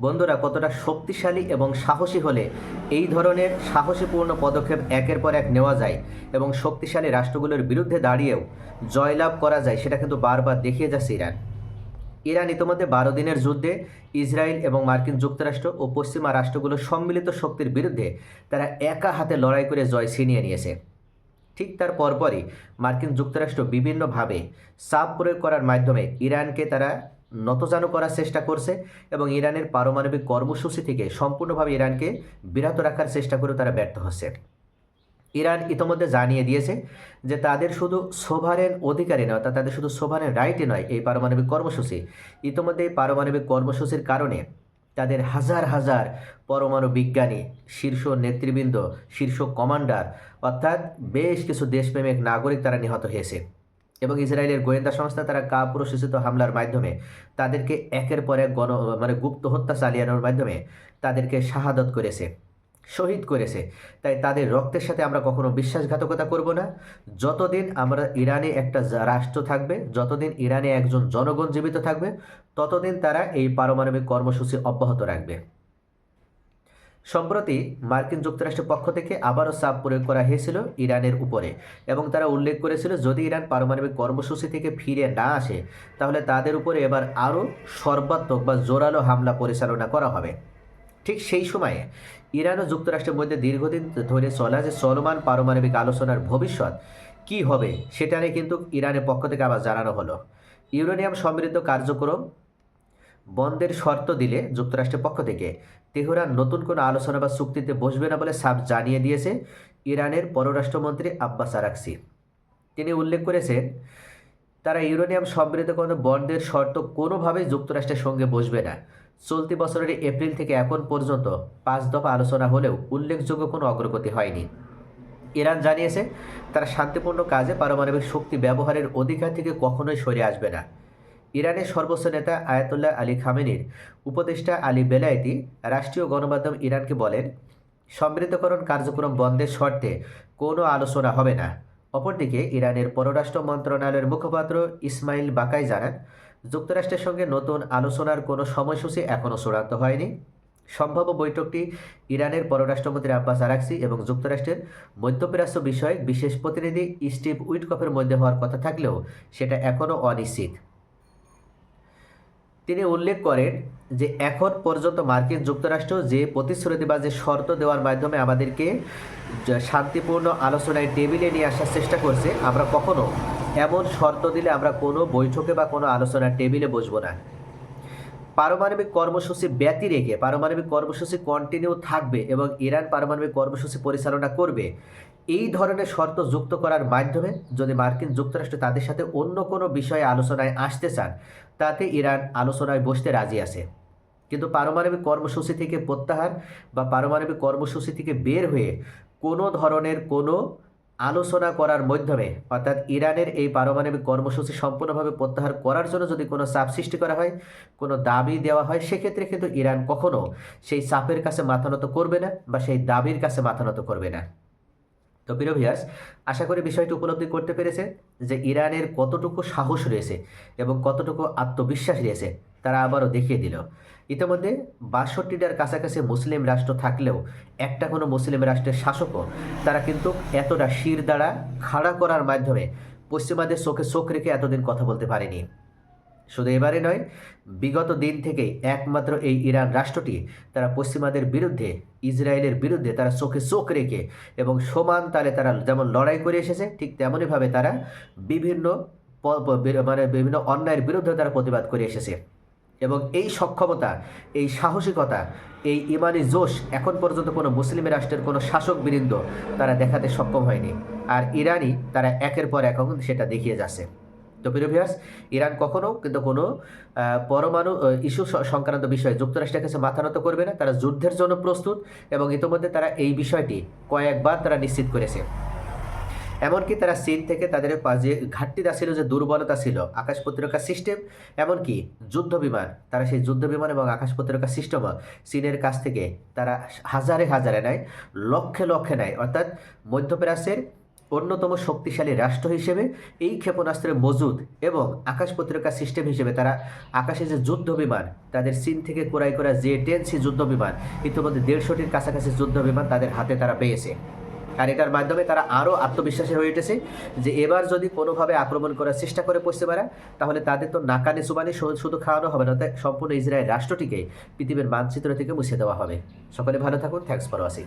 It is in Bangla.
বন্ধুরা, কতটা শক্তিশালী এবং সাহসী হলে এই ধরনের সাহসীপূর্ণ পদক্ষেপ একের পর এক নেওয়া যায় এবং শক্তিশালী রাষ্ট্রগুলোর বিরুদ্ধে দাঁড়িয়েও জয়লাভ করা যায়, সেটা কিন্তু বারবার দেখিয়ে যাচ্ছে ইরান। ইরান ইতিমধ্যে বারো দিনের যুদ্ধে ইসরায়েল এবং মার্কিন যুক্তরাষ্ট্র ও পশ্চিমা রাষ্ট্রগুলোর সম্মিলিত শক্তির বিরুদ্ধে তারা একা হাতে লড়াই করে জয় ছিনিয়ে নিয়েছে। ঠিক তার পরপরই মার্কিন যুক্তরাষ্ট্র বিভিন্নভাবে চাপ প্রয়োগ করার মাধ্যমে ইরানকে তারা নতজানু করার চেষ্টা করছে এবং ইরানের পারমাণবিক কর্মসূচি থেকে সম্পূর্ণভাবে ইরানকে বিরত রাখার চেষ্টা করেও তারা ব্যর্থ হচ্ছে। ইরান ইতোমধ্যে জানিয়ে দিয়েছে যে তাদের শুধু সোভারেন অধিকারী নয়, অর্থাৎ তাদের শুধু সোভারেন রাইটই নয়, এই পারমাণবিক কর্মসূচি। ইতোমধ্যে এই পারমাণবিক কর্মসূচির কারণে তাদের হাজার হাজার পরমাণু বিজ্ঞানী, শীর্ষ নেতৃবৃন্দ, শীর্ষ কমান্ডার, অর্থাৎ বেশ কিছু দেশপ্রেমিক নাগরিক তারা নিহত হয়েছে। এবং ইসরায়েলের গোয়েন্দা সংস্থা তারা কাপুরসূচিত হামলার মাধ্যমে তাদেরকে একের পর এক গণ মানে গুপ্ত হত্যা চালিয়ানোর মাধ্যমে তাদেরকে শাহাদত করেছে, শহীদ করেছে। তাই তাদের রক্তের সাথে আমরা কখনো বিশ্বাসঘাতকতা করব না। যতদিন আমরা ইরানে একটা রাষ্ট্র থাকবে, যতদিন ইরানে একজন জনগণ জীবিত থাকবে, ততদিন তারা এই পারমাণবিক কর্মসূচি অব্যাহত রাখবে। সম্প্রতি মার্কিন যুক্তরাষ্ট্রের পক্ষ থেকে আবারও চাপ প্রয়োগ করা হয়েছিল ইরানের উপরে এবং তারা উল্লেখ করেছিল যদি ইরান পারমাণবিক কর্মসূচি থেকে ফিরে না আসে, তাহলে তাদের উপরে এবার আরও সর্বাত্মক বা জোরালো হামলা পরিচালনা করা হবে। ঠিক সেই সময়ে ইরান ও যুক্তরাষ্ট্রের মধ্যে দীর্ঘদিন ধরে চলা যে চলমান পারমাণবিক আলোচনার ভবিষ্যৎ, কি হবে সেটা নিয়ে কিন্তু ইরানের পক্ষ থেকে আবার জানানো হলো। ইউরেনিয়াম সমৃদ্ধ কার্যক্রম বন্ধের শর্ত দিলে যুক্তরাষ্ট্রের পক্ষ থেকে তেহরান নতুন কোনো আলোচনা বা চুক্তিতে বসবে না বলে সাফ জানিয়ে দিয়েছে ইরানের পররাষ্ট্রমন্ত্রী আব্বাস আরাকসি। তিনি উল্লেখ করেছেন, তারা ইউরেনিয়াম সমৃদ্ধকরণ বন্ডের শর্ত কোনোভাবেই যুক্তরাষ্ট্রের সঙ্গে বসবে না। চলতি বছরের এপ্রিল থেকে এখন পর্যন্ত পাঁচ দফা আলোচনা হলেও উল্লেখযোগ্য কোনো অগ্রগতি হয়নি। ইরান জানিয়েছে, তারা শান্তিপূর্ণ কাজে পারমাণবিক শক্তি ব্যবহারের অধিকার থেকে কখনোই সরে আসবে না। ইরানের সর্বোচ্চ নেতা আয়াতুল্লাহ আলী খামেনির উপদেষ্টা আলী বেলায়েতি রাষ্ট্রীয় গণমাধ্যম ইরানকে বলেন, সমৃদ্ধকরণ কার্যক্রম বন্ধের শর্তে কোনো আলোচনা হবে না। অপরদিকে, ইরানের পররাষ্ট্র মন্ত্রণালয়ের মুখপাত্র ইসমাইল বাকাই জানান, যুক্তরাষ্ট্রের সঙ্গে নতুন আলোচনার কোনো সময়সূচি এখনও চূড়ান্ত হয়নি। সম্ভাব্য বৈঠকটি ইরানের পররাষ্ট্রমন্ত্রী আব্বাস আরাকসি এবং যুক্তরাষ্ট্রের মধ্যপ্রাচ্য বিষয়ক বিশেষ প্রতিনিধি স্টিভ উইটকফের মধ্যে হওয়ার কথা থাকলেও সেটা এখনও অনিশ্চিত। তিনি উল্লেখ করেন যে এখন পর্যন্ত মার্কিন যুক্তরাষ্ট্র যে প্রতিশ্রুতি বা যে শর্ত দেওয়ার মাধ্যমে আমাদেরকে শান্তিপূর্ণ আলোচনায় টেবিলে নিয়ে আসার চেষ্টা করছে, আমরা কখনো এমন শর্ত দিলে আমরা কোনো বৈঠকে বা কোনো আলোচনার টেবিলে বসবো না। পারমাণবিক কর্মসূচি ব্যতি রেখে পারমাণবিক কর্মসূচি কন্টিনিউ থাকবে এবং ইরান পারমাণবিক কর্মসূচি পরিচালনা করবে। এই ধরনের শর্ত যুক্ত করার মাধ্যমে যদি মার্কিন যুক্তরাষ্ট্র তাদের সাথে অন্য কোনো বিষয়ে আলোচনায় আসতে চান, তাতে ইরান আলোচনায় বসতে রাজি আছে। কিন্তু পারমাণবিক কর্মসূচি থেকে প্রত্যাহার বা পারমাণবিক কর্মসূচি থেকে বের হয়ে কোনো ধরনের কোনো আলোচনা করার মাধ্যমে, অর্থাৎ ইরানের এই পারমাণবিক কর্মসূচি সম্পূর্ণভাবে প্রত্যাহার করার জন্য যদি কোনো চাপ সৃষ্টি করা হয়, কোনো দাবি দেওয়া হয়, সেক্ষেত্রে কিন্তু ইরান কখনো সেই চাপের কাছে মাথা নত করবে না বা সেই দাবির কাছে মাথা নত করবে না। তো প্রিয় ভিয়াস আশা করি বিষয়টি উপলব্ধি করতে পেরেছে যে ইরানের কতটুকু সাহস রয়েছে এবং কতটুকু আত্মবিশ্বাস রয়েছে। তারা আবারও দেখিয়ে দিল। ইতিমধ্যে বাষট্টিটার কাছাকাছি মুসলিম রাষ্ট্র থাকলেও একটা কোনো মুসলিম রাষ্ট্রের শাসকও তারা কিন্তু এতটা শির দ্বারা খাড়া করার মাধ্যমে পশ্চিমাদের চোখে চোখ রেখে এতদিন কথা বলতে পারেনি। শুধু এবারে নয়, বিগত দিন থেকেই একমাত্র এই ইরান রাষ্ট্রটি তারা পশ্চিমাদের বিরুদ্ধে, ইসরায়েলের বিরুদ্ধে তারা চোখে চোখ রেখে এবং সমান তালে তারা যেমন লড়াই করে এসেছে, ঠিক তেমনইভাবে তারা বিভিন্ন মানে বিভিন্ন অন্যায়ের বিরুদ্ধে তারা প্রতিবাদ করে এসেছে। এবং এই সক্ষমতা এই সাহসিকতা এই ইমানি জোশ এখন পর্যন্ত কোনো মুসলিম রাষ্ট্রের কোনো শাসক বৃন্দ তারা দেখাতে সক্ষম হয়নি। আর ইরানই তারা একের পর এক সেটা দেখিয়ে যাচ্ছে। তো প্রিয় ভিউয়ার্স, ইরান কখনো কিন্তু কোনো পরমাণু ইস্যু সংক্রান্ত বিষয়ে যুক্তরাষ্ট্রের কাছে মাথা নত করবে না। তারা যুদ্ধের জন্য প্রস্তুত এবং ইতিমধ্যে তারা এই বিষয়টি কয়েকবার তারা নিশ্চিত করেছে। এমনকি তারা চীন থেকে তাদের যে ঘাটতিটা ছিল যে দুর্বলতা ছিল, আকাশ প্রতিরক্ষা সিস্টেম এমনকি যুদ্ধ বিমান। তারা সেই যুদ্ধ বিমান এবং আকাশ প্রতিরক্ষা সিস্টেমও চীনের কাছ থেকে তারা হাজারে হাজারে নেয়, লক্ষে লক্ষে নেয়। অর্থাৎ মধ্যপ্রাচ্যের অন্যতম শক্তিশালী রাষ্ট্র হিসেবে এই ক্ষেপণাস্ত্রের মজুদ এবং আকাশ প্রতিরক্ষা সিস্টেম হিসেবে তারা আকাশে যে যুদ্ধ বিমান, তাদের চীন থেকে ক্রয় করা যে টেন সি যুদ্ধ বিমান, ইতিমধ্যে দেড়শোটির কাছাকাছি যুদ্ধ বিমান তাদের হাতে তারা পেয়েছে। আর এটার মাধ্যমে তারা আরও আত্মবিশ্বাসী হয়ে উঠেছে যে এবার যদি কোনোভাবে আক্রমণ করার চেষ্টা করে পশ্চিমারা তাহলে তাদের তো নাকানি সুবানি শুধু- শুধু খাওয়ানো হবে না সম্পূর্ণ ইসরায়েল রাষ্ট্রটিকে পৃথিবীর মানচিত্র থেকে মুছে দেওয়া হবে। সকলে ভালো থাকুন থ্যাংকস ফর ওয়াচিং